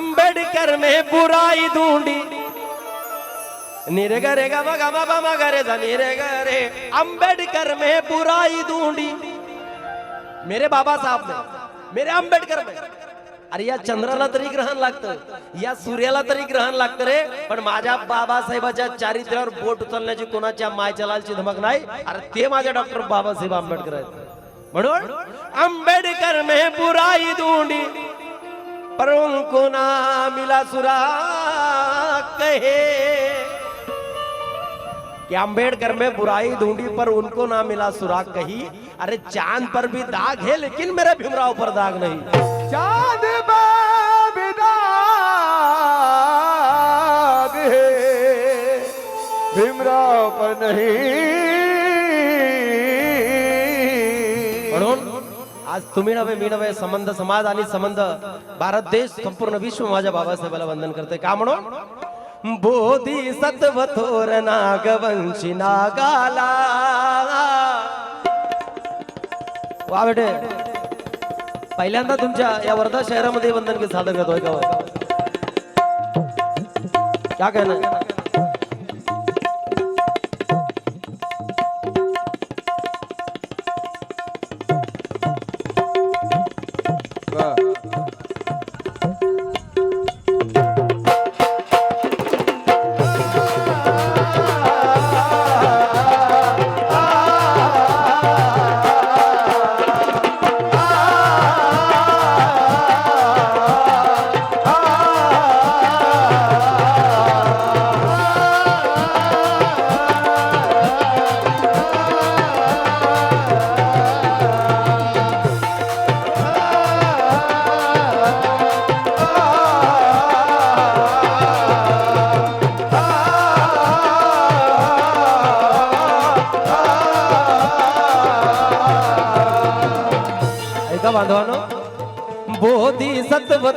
अंबेडकर में बुराई ढूंढी. निरे गरे गा मा गा मा मा गा रे जा निरे गरे अंबेडकर में बुराई ढूंढी. मेरे बाबा साहब ने मेरे अंबेडकर में अरे या चंद्राला तरी ग्रहण लागतं या सूर्याला तरी ग्रहण लागतं रे. पण माझ्या बाबासाहेबाच्या चारित्र्यावर बोट उचलण्याची कोणाच्या मायच्या लालची धमक नाही. अरे ते माझ्या डॉक्टर बाबासाहेब आंबेडकर आहेत. म्हणून आंबेडकर में बुराई ढूंढी. पर उनको ना मिला सुरा, कहे। कि अंबेडकर में बुराई ढूंढी, पर उनको ना मिला सुराग कही। अरे, चाँद पर भी दाग है, लेकिन मेरे भीमराव पर दाग नहीं। चाँद दाग है, भीमराव पर नहीं। आज तुम्ही नव्हे मी नव्हे संबंध समाज आणि संबंध भारत देश संपूर्ण विश्व माझ्या बाबासाहेबाला वंदन करते का म्हणून? बोधी सत्व थोर नागवंशी नागाला. वा बेटे. पहिल्यांदा तुमच्या या वर्धा शहरामध्ये वंदन गीत सादर करतोय का काय ना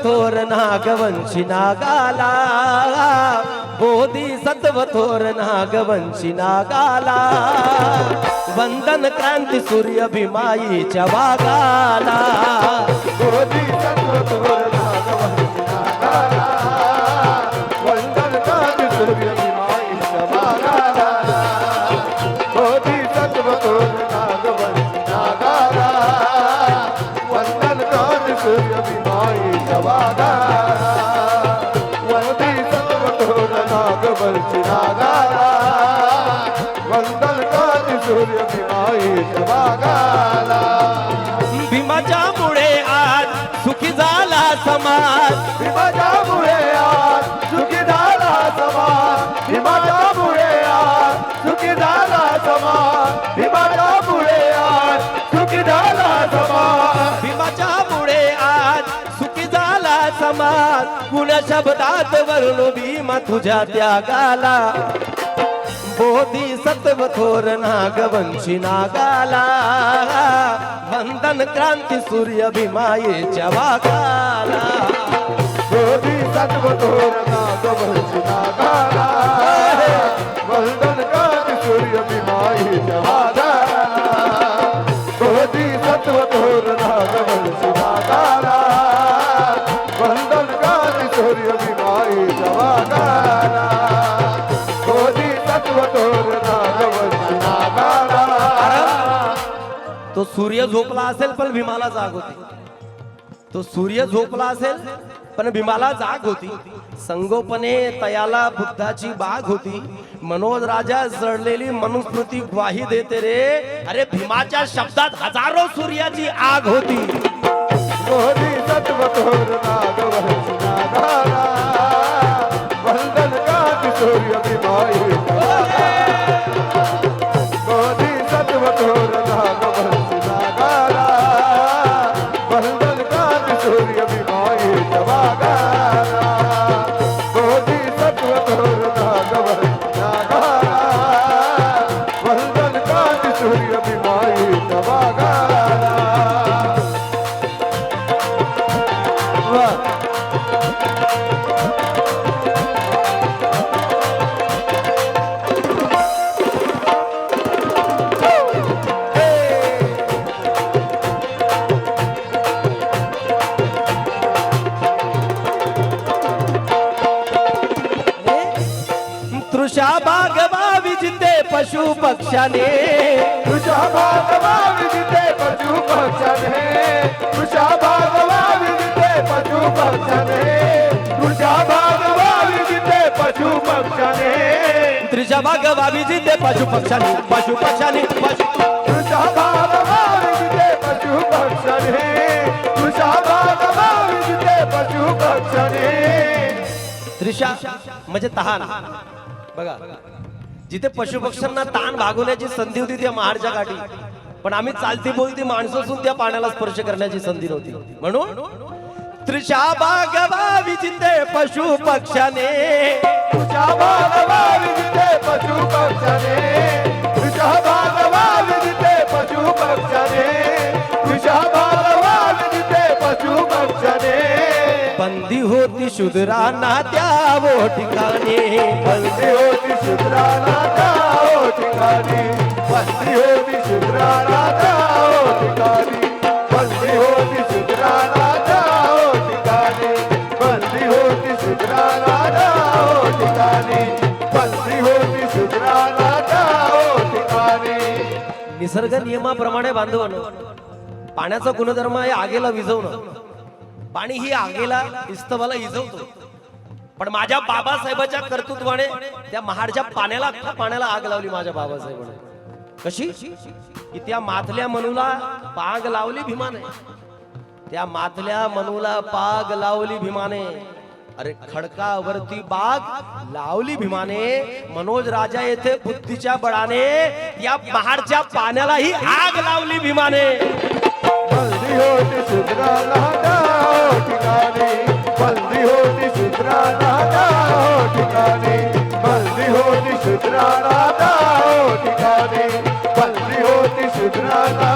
थोर नागवंशी नागाला. बोधी सत्व थोर नागवंशी नागाला. वंदन क्रांती सूर्य भीमाईच्या वागाला. बोधी कुण्या शब्दात वर्ण भीमा तुझ्या त्यागाला. बोधी सत्व थोर नागवंशी नागाला. वंदन क्रांती सूर्य भीमायेच्या वागाला बोधी सत्व नागाला. वंदन सूर्य भीमाई जवागाला सूर्य झोपला असेल पण भीमाला जाग होती. तो सूर्य झोपला असेल पण भीमाला जाग होती. संगोपने तयाला बुद्धाची बाग होती. मनोज राजा जळलेली मनुस्मृती ग्वाही देते रे. अरे भीमाच्या शब्दात हजारो सूर्याची आग होती. पशु पक्षाने. तुझ्या भागवा विजिते पशु पक्षाने. तुझ्या भागवा विजिते पशु पक्षाने. तुझ्या भागवा विजिते पशु पक्षाने. तृषा बागवा विजिते पशु पक्षाने पशु पक्षाने पशु तुझ्या भागवा विजिते पशु पक्षाने. तुझ्या भागवा विजिते पशु पक्षाने. त्रिशा म्हणजे तहान. बघा. जिथे पशुपक्ष्यांना ताण भागवण्याची संधी होती त्या महाडच्या गाठी पण आम्ही चालती बोलती माणसं असून त्या पाण्याला स्पर्श करण्याची संधी नव्हती. म्हणून त्रिशा बागवा विजिते पशु पक्षाने विजिते पशु पक्षाने विजिते पशु पक्षाने विजिते पशु पक्षाने बंदी होती शुद्रांना त्या वो ठिकाणी निसर्ग नियमाप्रमाणे बांधवणं. पाण्याचा गुणधर्म आहे आगेला विझवणं. पाणी ही आगेला इस्तवाला इजवतो. पण माझ्या बाबासाहेबाच्या कर्तृत्वाने त्या महाडच्या पाण्याला पाण्याला आग लावली माझ्या बाबासाहेबाने. कशी? की त्या माथल्या मनूला पाग लावली भीमाने. त्या माथल्या मनूला पाग लावली भीमाने. अरे खडकावरती बाग लावली भीमाने. मनोज राजा येथे बुद्धीच्या बळाने या पहाडच्या पाण्यालाही आग लावली भीमाने. बंदी होती शुद्राला ठिकाणी. बंदी होती शुद्राला ठिकाणी. बंदी होती शुद्राला ठिकाणी. बंदी होती शुद्राला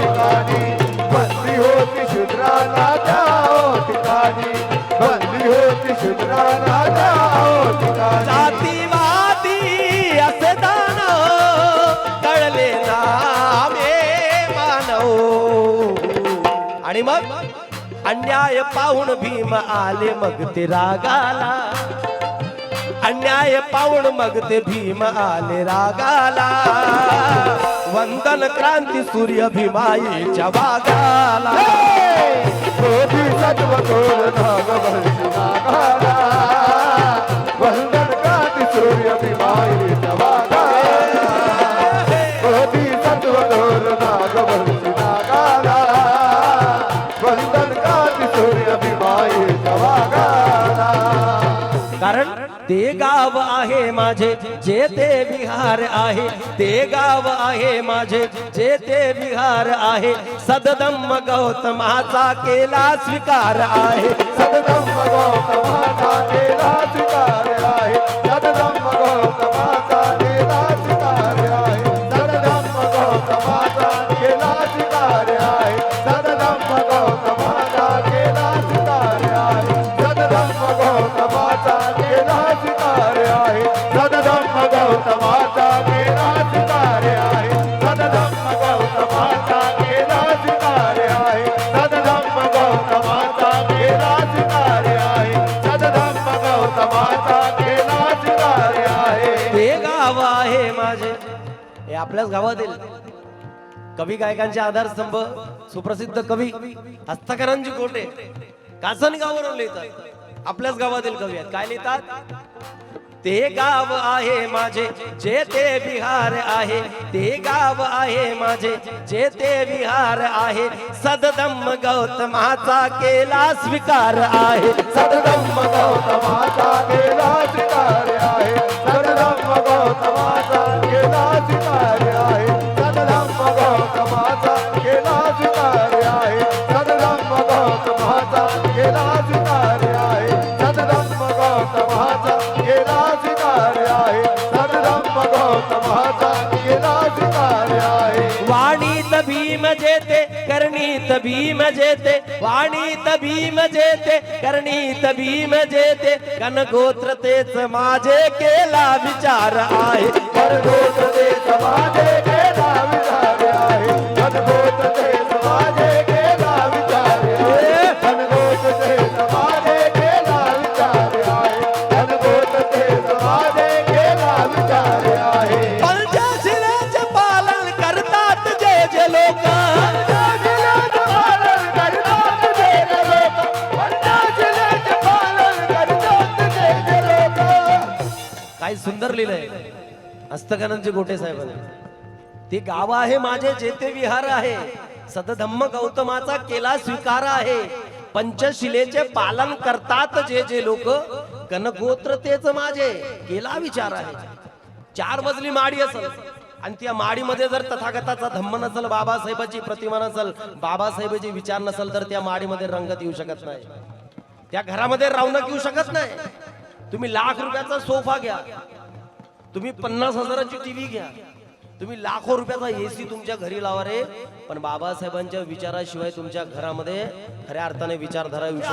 ठिकाणी. बंदी होती शुद्राला ठिकाणी. जातीवादी असे दानव कळले मानव. आणि मग अन्याय पाहून भीम आले मग ते रागाला. अन्याय पाहून मग ते भीम आले रागाला. वंदन क्रांती सूर्य भीमाईच्या बागाला सत्व कोण आहे माझे जे ते विहार आहे ते गाव आहे माझे. जे ते विहार आहे सददम्म गौतमाचा केला स्वीकार आहे. सददम गौतमाचा आपल्याच गावातील कवी गायकांचे आधारस्तंभ सुप्रसिद्ध कवी हस्तकरांची कोटे कासन गावावरून लिहितात. आपल्याच गावातील कवी आहेत. काय लिहितात? ते गाव आहे माझे जे ते बिहार आहे. ते गाव आहे माझे जे ते बिहार आहे. सददम गौतमाचा केला स्वीकार आहे. सददम गौतमाचा केला स्वीकार आहे. सददम गौतमा जेते करणी तभीम जेते वाणी तभी जेते करणी तभी जेते कन गोत्र ते समाजे केला विचार आहे. पर गोत्र तेच माझे काय सुंदर लिहिलंय. हस्तकनांचे गोटे साहेबांनी. ते गाव आहे माझे जेथे विहार आहे. सदधम्म गौतमाचा केला स्वीकार आहे. पंचशिलेचे पालन करतात जे जे लोक. गणगोत्र तेच माझे. केला विचार आहे. चार मजली माडी असेल. आणि त्या माडीमध्ये जर तथागताचा धम्म नसेल बाबासाहेबाची प्रतिमा नसेल बाबासाहेबाची विचार नसेल तर त्या माडीमध्ये रंगत येऊ शकत नाही. त्या घरामध्ये रौनक येऊ शकत नाही. तुम्ही लाख रुपयाचा सोफा घ्या. तुम्ही पन्नास हजाराची टीव्ही घ्या. तुम्ही लाखो रुपयाचा एसी तुमच्या घरी लावा रे. पण बाबासाहेबांच्या विचाराशिवाय तुमच्या घरामध्ये खऱ्या अर्थाने विचारधारा लोक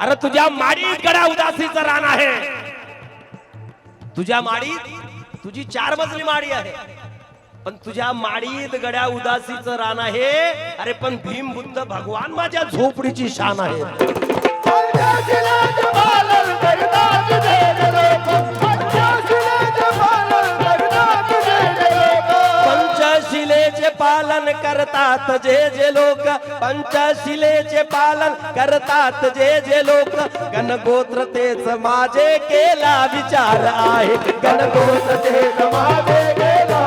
अरे तुझ्या माडीत गड्या उदासीचं रान आहे. तुझ्या माडीत तुझी चार मजली माडी आहे. पण तुझ्या माडीत गड्या उदासीचं रान आहे. अरे पण भीम बुद्ध भगवान माझ्या झोपडीची शान आहे. पंचशिलेचे पालन करतात जे जे लोक पंचशिलेचे पालन करतात जे जे लोक. गणगोत्र तेच माझे केला विचार आहे. गणगोत्र ते समाजे गेला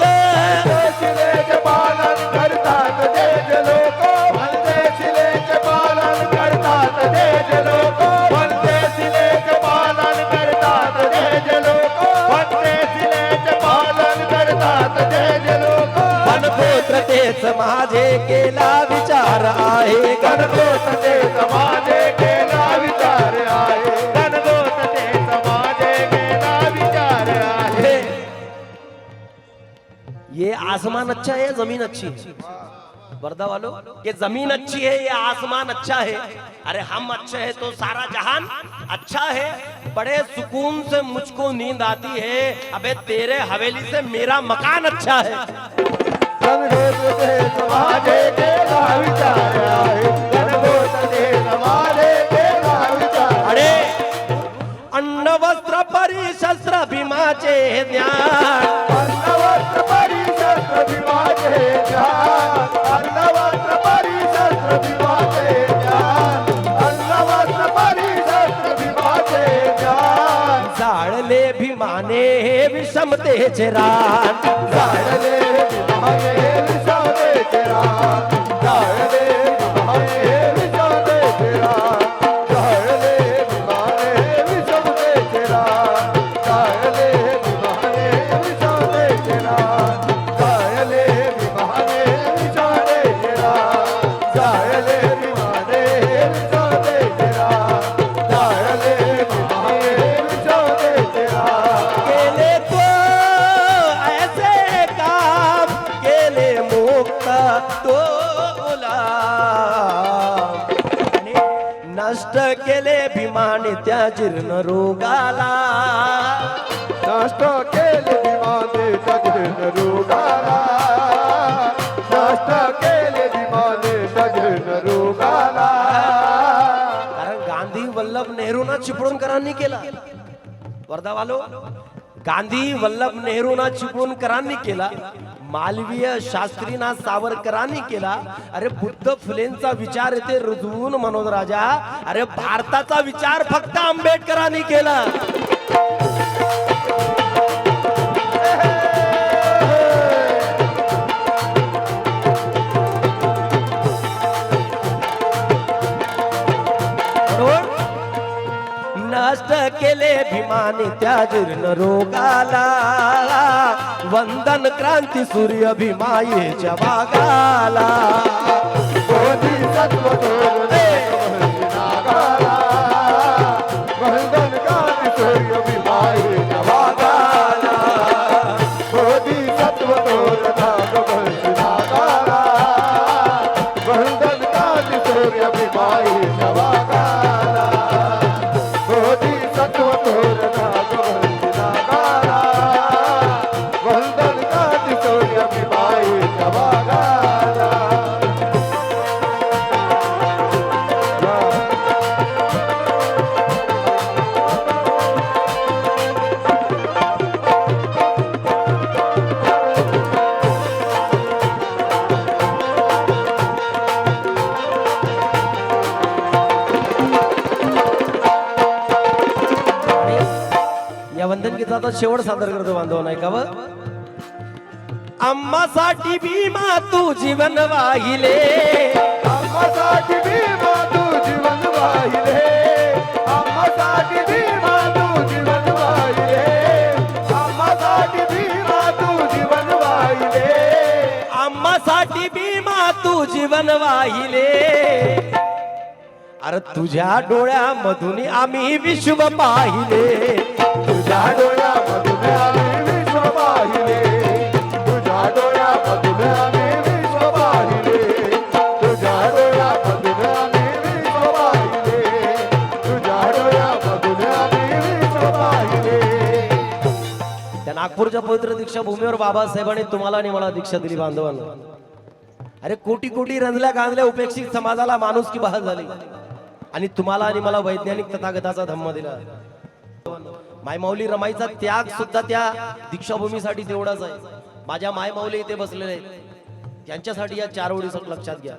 केला विचार आहे. गणगोत ते समाजे केला विचार आहे. गणगोत ते समाजे केला विचार आहे. ये आसमान अच्छा है ज़मीन अच्छी है? वर्दा वालो ये ज़मीन अच्छी है ये आसमान अच्छा है? अरे हम अच्छे हैं तो सारा जहान अच्छा है। बड़े सुकून से मुझको नींद आती है। अबे तेरे हवेली से मेरा मकान अच्छा है। गणगोत ते समाजे केला विचार आहे गणगोत ते समाजे केला विचार अरे अन्न वस्त्र परिशस्त्र भीमाचे ज्ञान. अन्नवस्त्र परिशस्त्र विवाचे ज्ञान अन्नवस्त्र विवाचे ज्ञान. अन्नवस्त्र परिशस्त्र विवाचे ज्ञान. जाळले भीमाने हे विषमतेचे रान. जाळले विवाहे विषादेचे नष्ट केले भीमाने त्या जीर्ण रोगाला. नष्ट केले विमाने सजन रोगाला. नष्ट केले विमाने सजन रोगाला. कारण गांधी वल्लभ नेहरूंना चिपळूणकरांनी केला. वर्धावालो गांधी वल्लभ नेहरूंना चिपळूणकरांनी केला. मालवीय शास्त्रीना सावरकरांनी केला. अरे बुद्ध फुलेंचा विचार येथे रुजवून मनोज राजा. अरे भारताचा विचार फक्त आंबेडकरांनी केला. आणि त्या जीर्ण रोगाला. वंदन क्रांती सूर्य भीमायेच्या भागाला वंदन गीताचा शेवट सादर करतो बांधव नाही का व आम्हासाठी भीमा तू जीवन वाहिले. आम्हासाठी भीमा तू जीवन वाहिले. आम्हासाठी भीमा तू जीवन वाहिले. आम्हासाठी भीमा तू जीवन वाहिले. आम्हासाठी भीमा तू जीवन वाहिले. अरे तुझ्या डोळ्यामधून आम्ही विश्व पाहिले. नागपूरच्या पवित्र दीक्षा भूमीवर बाबासाहेबांनी तुम्हाला आणि मला दीक्षा दिली बांधवांना. अरे कोटी कोटी रंजल्या गांजल्या उपेक्षित समाजाला माणूस की बहाल झाली? आणि तुम्हाला आणि मला वैज्ञानिक तथागताचा धम्म दिला. मायमाऊली रमाईचा त्याग सुद्धा त्या दीक्षाभूमीसाठी तेवढाच आहे. माझ्या मायमाऊली इथे बसलेले आहेत. त्यांच्यासाठी या चार ओळी लक्षात घ्या.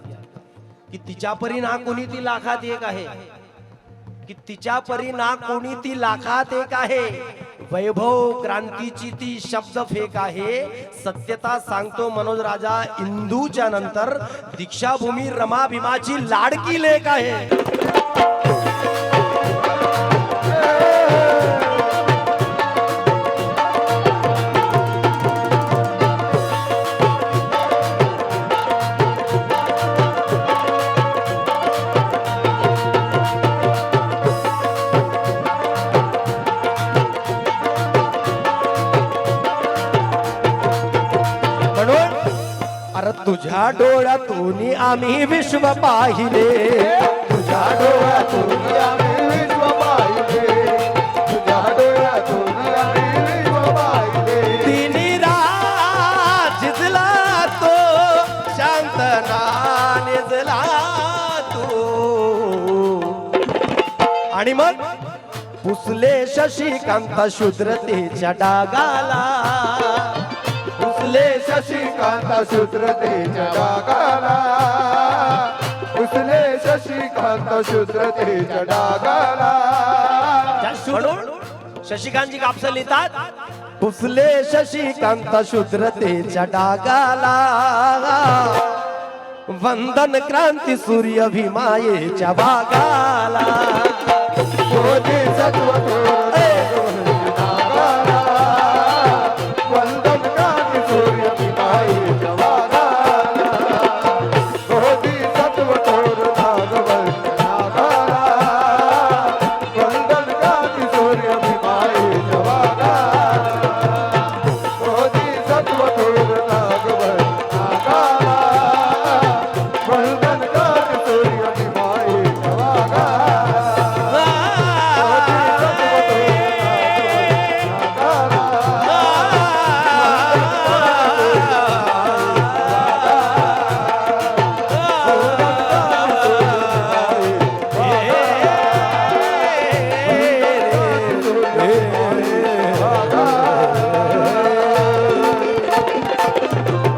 की तिच्या परी ना कोणी ती लाखात एक आहे. की तिच्या परी ना कोणी ती लाखात एक आहे. वैभव क्रांतीची ती शब्द फेक आहे. सत्यता सांगतो मनोज राजा इंदूच्या नंतर दीक्षाभूमी रमा भीमाची लाडकी लेख आहे. तुझ्या डोळ्यातून आम्ही विश्व पाहिले. तुझ्या डोळ्यातून आम्ही विश्व पाहिले. तुझ्या डोळ्यातून आम्ही विश्व पाहिले. तिन्ही तो शांतना निजला तो. आणि मग पुसले शशिकांत शूद्रतेच्या डागाला. शशिकांत शूद्रतेच्या डागाला. उसले शशिकांत शूद्रतेच्या डागाला. म्हणून शशिकांतजी कापसं लिहितात पुसले शशिकांत शूद्रतेच्या डागाला. वंदन क्रांती सूर्य भीमायेच्या भागाला